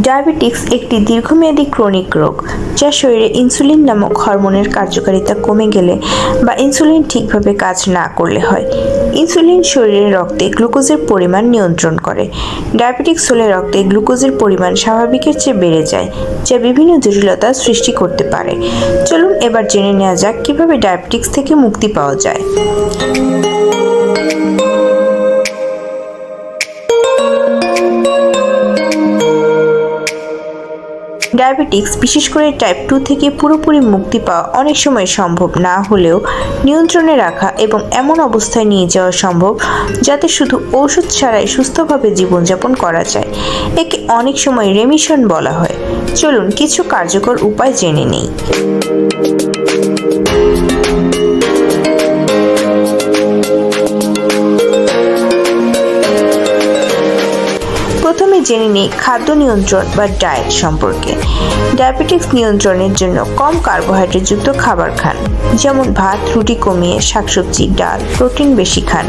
Diabetics একটি দীর্ঘমেয়াদী chronic রোগ, যা শরীরে ইনসুলিন নামক হরমোনের কার্যকারিতা কমে গেলে বা ইনসুলিন ঠিকভাবে কাজ না করলে হয়। ইনসুলিন শরীরের রক্তে গ্লুকোজের পরিমাণ নিয়ন্ত্রণ করে। ডায়াবেটিক্স হলে রক্তে গ্লুকোজের পরিমাণ স্বাভাবিকের চেয়ে বেড়ে যায়, যা বিভিন্ন জটিলতা সৃষ্টি করতে পারে। চলুন এবার জেনে নেওয়া যাক কীভাবে ডায়াবেটিক্স থেকে মুক্তি পাওয়া যায়। ডায়াবেটিক্স, বিশেষ করে টাইপ টু থেকে পুরোপুরি মুক্তি পাওয়া অনেক সময় সম্ভব না হলেও নিয়ন্ত্রণে রাখা এবং এমন অবস্থায় নিয়ে যাওয়া সম্ভব যাতে শুধু ওষুধ ছাড়াই সুস্থভাবে জীবনযাপন করা যায়। একে অনেক সময় রেমিশন বলা হয়। চলুন কিছু কার্যকর উপায় জেনে নিই। প্রথমে জেনে নিই খাদ্য নিয়ন্ত্রণ বা ডায়েট সম্পর্কে। ডায়াবেটিক্স নিয়ন্ত্রণের জন্য কম কার্বোহাইড্রেটযুক্ত খাবার খান। যেমন ভাত, রুটি কমিয়ে শাকসবজি, ডাল প্রোটিন বেশি খান।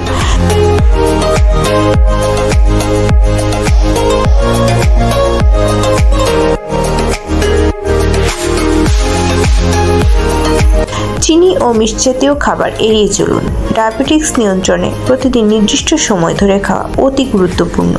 চিনি ও মিষ্টি জাতীয় খাবার এড়িয়ে চলুন। ডায়াবেটিক্স নিয়ন্ত্রণে প্রতিদিন নির্দিষ্ট সময় ধরে খাওয়া অতি গুরুত্বপূর্ণ।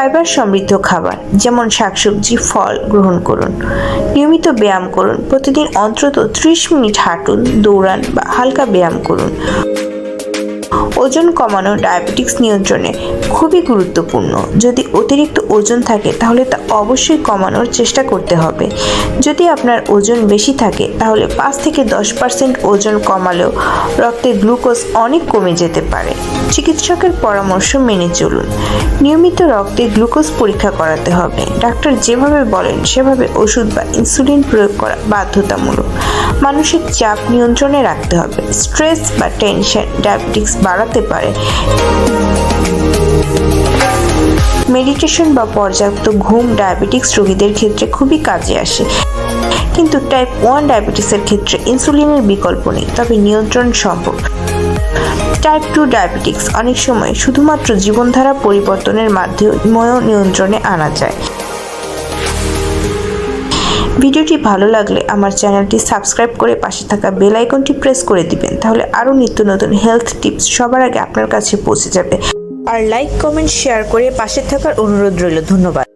ফাইবার সমৃদ্ধ খাবার, যেমন শাকসবজি, ফল গ্রহণ করুন। নিয়মিত ব্যায়াম করুন। প্রতিদিন অন্তত ত্রিশ মিনিট হাঁটুন, দৌড়ান বা হালকা ব্যায়াম করুন। ওজন কমানো ডায়াবেটিক্স নিয়ন্ত্রণে খুবই গুরুত্বপূর্ণ। যদি অতিরিক্ত ওজন থাকে, তাহলে তা অবশ্যই কমানোর চেষ্টা করতে হবে। যদি আপনার ওজন বেশি থাকে, তাহলে পাঁচ থেকে দশ পার্সেন্ট ওজন কমালেও রক্তে গ্লুকোজ অনেক কমে যেতে পারে। চিকিৎসকের পরামর্শ মেনে চলুন। নিয়মিত রক্তে গ্লুকোজ পরীক্ষা করাতে হবে। ডাক্তার যেভাবে বলেন, সেভাবে ওষুধ বা ইনসুলিন প্রয়োগ করা বাধ্যতামূলক। মানসিক চাপ নিয়ন্ত্রণে রাখতে হবে। স্ট্রেস বা টেনশন ডায়াবেটিক্স বাড়াতে পারে। মেডিটেশন বা পর্যাপ্ত ঘুম ডায়াবেটিক্স রোগীদের ক্ষেত্রে খুবই কাজে আসে। কিন্তু টাইপ ওয়ান ডায়াবেটিসের ক্ষেত্রে ইনসুলিনের বিকল্প নেই, তবে নিয়ন্ত্রণ সম্ভব। টাইপ টু ডায়াবেটিক্স অনেক সময় শুধুমাত্র জীবনধারা পরিবর্তনের মাধ্যমেও নিয়ন্ত্রণে আনা যায়। ভিডিওটি ভালো লাগলে আমার চ্যানেলটি সাবস্ক্রাইব করে পাশে থাকা বেল আইকনটি প্রেস করে দিবেন, তাহলে আরও নিত্য নতুন হেলথ টিপস সবার আগে আপনার কাছে পৌঁছে যাবে। আর লাইক কমেন্ট শেয়ার করে পাশে থাকার অনুরোধ রইল। ধন্যবাদ।